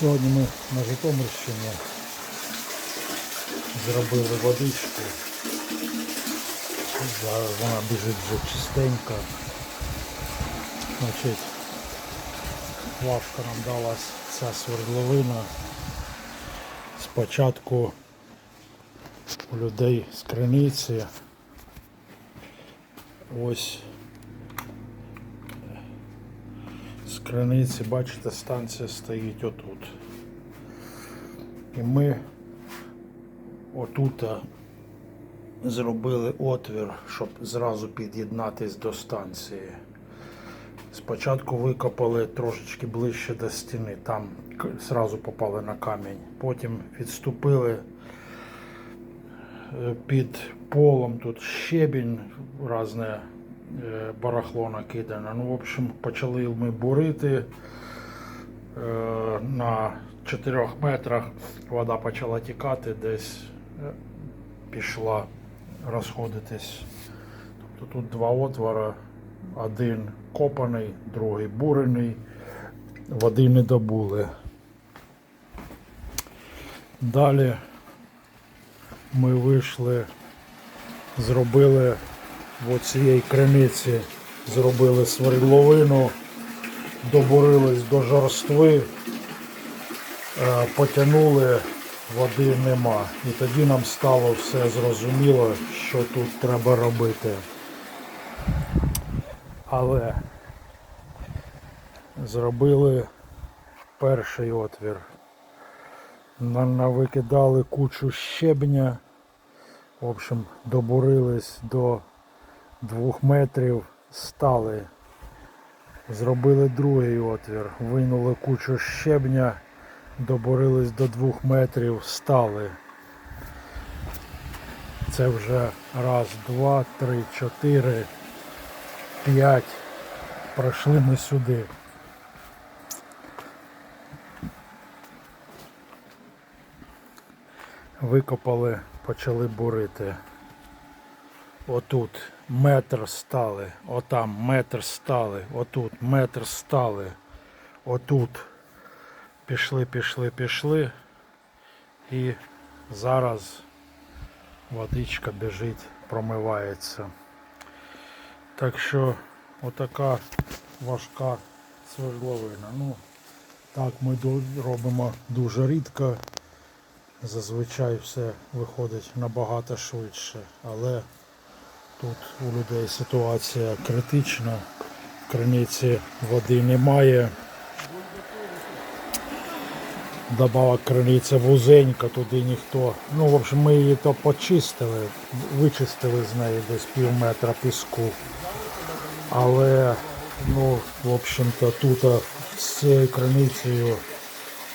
Сьогодні ми на Житомирщині зробили водичку. Зараз вона біжить вже чистенька. Значить, важко нам далась ця свердловина. Спочатку у людей з криниці. Ось з криниці, бачите, станція стоїть отут. І ми отут зробили отвір, щоб зразу під'єднатись до станції. Спочатку викопали трошечки ближче до стіни, там зразу попали на камінь. Потім відступили е, під полом тут щебінь, різне е, барахло накидане. Ну, в общем, почали ми бурити. Е, На 4 метрах вода почала тікати, десь е, пішла розходитись. Тобто тут два отвори, один копаний, другий бурений, води не добули. Далі ми вийшли, зробили в оцієї криниці, зробили свердловину, добурились до жорстви, е, потягнули, води нема. І тоді нам стало все зрозуміло, що тут треба робити. Але зробили перший отвір. Навикидали кучу щебня. В общем, добурились до двох метрів, стали. Зробили другий отвір, винули кучу щебня, добурились до двох метрів, стали. Це вже раз, два, три, чотири, п'ять. Пройшли ми сюди. Викопали, почали бурити. Отут метр стали, отам метр стали, отут метр стали, отут. Пішли, пішли, пішли. І зараз водичка біжить, промивається. Так що отака важка свердловина. Ну, так ми робимо дуже рідко. Зазвичай все виходить набагато швидше, але тут у людей ситуація критична, в криниці води немає. Добавок криниця вузенька, туди ніхто. Ну, в общем, ми її то почистили, вичистили з неї десь пів метра піску. Але, ну, в общем-то, тут з цією криницею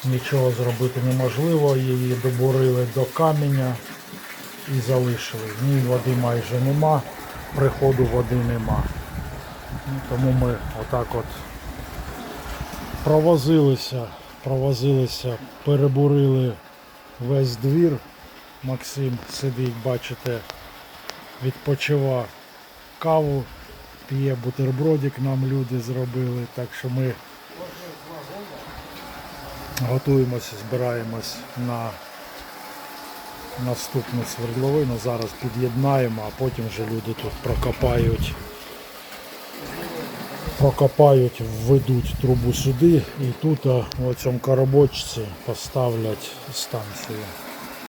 нічого зробити неможливо. Її добурили до каменя і залишили. В ній води майже нема, приходу води нема. Ну, тому ми отак от провозилися, провозилися, перебурили весь двір. Максим сидить, бачите, відпочива каву, п'є бутербродик, нам люди зробили, так що ми готуємося, збираємось на наступну свердловину. Зараз під'єднаємо, а потім вже люди тут прокопають. Прокопають, введуть трубу сюди і тут а, цьому коробочці поставлять станцію.